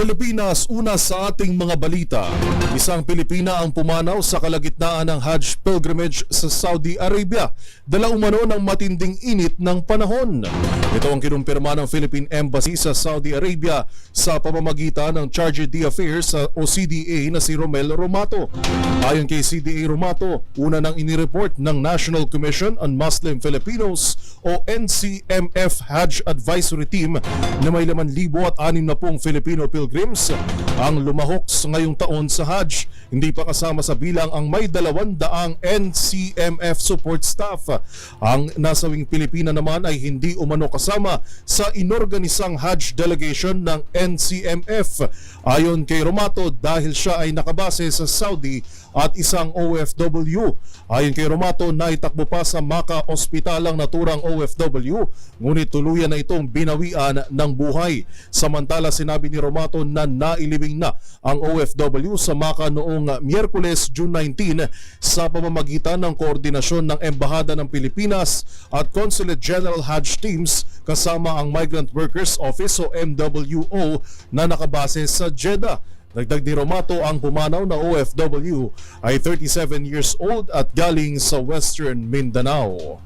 Pilipinas, una sa ating mga balita. Isang Pilipina ang pumanaw sa kalagitnaan ng Hajj pilgrimage sa Saudi Arabia. Dala umano ng matinding init ng panahon. Ito ang kinumpirma ng Philippine Embassy sa Saudi Arabia sa pamamagitan ng Charge d'Affaires sa o CDA na si Romel Romato. Ayon kay CDA Romato, una nang inireport ng National Commission on Muslim Filipinos o NCMF Hajj Advisory Team na may 5,060 Filipino pilgrims ang lumahok ngayong taon sa Hajj. Hindi pa kasama sa bilang ang may 200 NCMF support staff. Ang nasawing Pilipina naman ay hindi umano kasama sa inorganisang Hajj delegation ng NCMF. Ayon kay Romato dahil siya ay nakabase sa Saudi at isang OFW. Ayon kay Romato, naitakbo pa sa Maka Hospital ang naturang OFW, ngunit tuluyan na itong binawian ng buhay. Samantala sinabi ni Romato na nailibing na ang OFW sa Maka noong Miyerkules, June 19 sa pamamagitan ng koordinasyon ng Embahada ng Pilipinas at Consulate General Hajj Teams kasama ang Migrant Workers Office o MWO na nakabase sa Jeddah. Dagdag ni Romato ang pumanaw na OFW ay 37 years old at galing sa Western Mindanao.